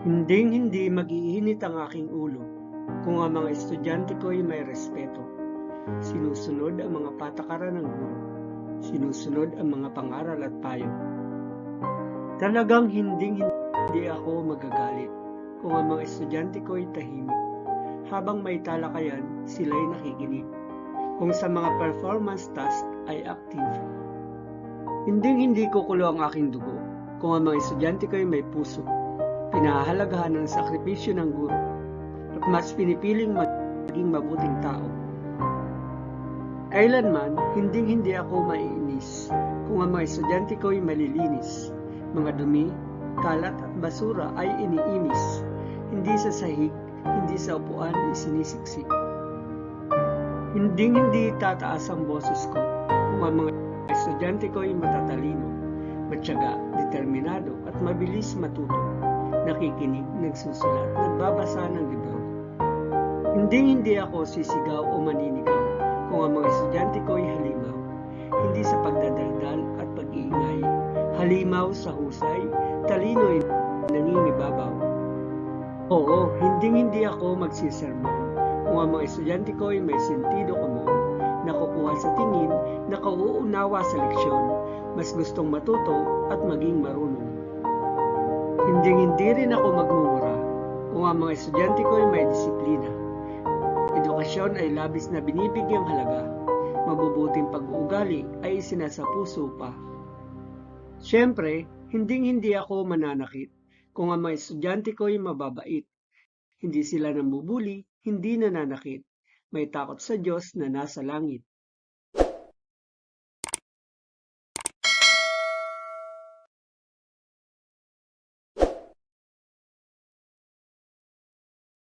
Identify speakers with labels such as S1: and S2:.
S1: Hinding hindi mag-iinit ang aking ulo kung ang mga estudyante ko'y may respeto. Sinusunod ang mga patakaran ng guro. Sinusunod ang mga pangaral at payo. Talagang hinding hindi ako magagalit kung ang mga estudyante ko'y tahimik. Habang may talakayan, sila'y nakikinig. Kung sa mga performance task ay active. Hinding hindi kukulo ang aking dugo kung ang mga estudyante ko'y may puso pinahahalagahan ng sakripisyo ng guro at mas pinipiling maging mabuting tao. Kailanman, hinding-hindi ako maiinis kung ang mga estudyante ko'y malilinis. Mga dumi, kalat at basura ay iniinis. Hindi sa sahig, hindi sa upuan isinisiksik. Hinding-hindi tataas ang boses ko kung ang mga estudyante ko'y matatalino, matyaga, determinado at mabilis matuto nakikinig, nagsusulat, nagbabasa ng libro. Hindi hindi ako sisigaw o maninigaw kung ang mga estudyante ko ay halimaw. Hindi sa pagdadaldal at pag-iingay. Halimaw sa husay, talino'y nangingibabaw. Oo, hindi hindi ako magsisermon kung ang mga estudyante ko ay may sentido komon, nakukuha sa tingin, nakauunawa sa leksyon, mas gustong matuto at maging marunong. Hindi hindi rin ako magmumura kung ang mga estudyante ko ay may disiplina. Edukasyon ay labis na binibigyang halaga. Mabubuting pag-uugali ay isinasapuso pa. Siyempre, hinding hindi ako mananakit kung ang mga estudyante ko ay mababait. Hindi sila nambubuli, hindi nananakit. May takot sa Diyos na nasa langit.